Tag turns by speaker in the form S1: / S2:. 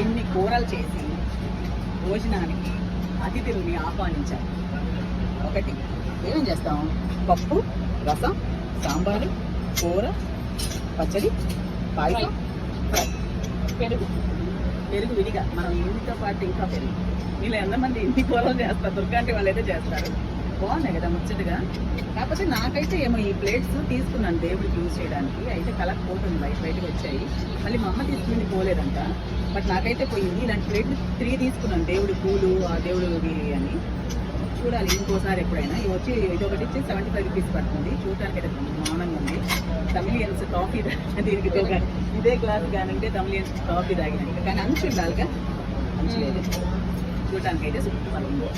S1: ఇన్ని కూరలు చేసి భోజనానికి అతిథులని ఆహ్వానించాలి ఒకటి ఏమేం చేస్తాం? పప్పు రసం సాంబారు కూర పచ్చడి పాయసం ఫ్రై.
S2: పెరుగు.
S1: పెరుగు విడిగా మనం ఇంటితో పాటు ఇంకా పెరుగు. వీళ్ళు ఎంతమంది ఇంటి కూరలు చేస్తారు? దుర్గాంటి వాళ్ళు అయితే చేస్తారు. బాగున్నాయి కదా ముచ్చటగా. కాకపోతే నాకైతే ఏమో ఈ ప్లేట్స్ తీసుకున్నాను దేవుడికి యూజ్ చేయడానికి. అయితే కలర్ పోతుంది బయట బయటకు వచ్చాయి. మళ్ళీ మా అమ్మ తీసుకుని పోలేదంట. బట్ నాకైతే పోయింది ఇలాంటి ప్లేట్లు త్రీ తీసుకున్నాను. దేవుడి పూలు ఆ దేవుడు అని. చూడాలి ఇంకోసారి ఎప్పుడైనా. ఇవి వచ్చి ఇదొకటి వచ్చి సెవెంటీ ఫైవ్ రూపీస్ పడుతుంది. చూడటానికి అయితే మౌనంగా ఉంది. తమిళియన్స్ కాఫీ దీనికి ఒక ఇదే క్లాస్ కానంటే తమిళియన్స్ కాఫీ తాగినట్టు కానీ అంచు ఉండాలిగా. అంచు లేదు. చూడడానికి అయితే సూపర్ ఉంది.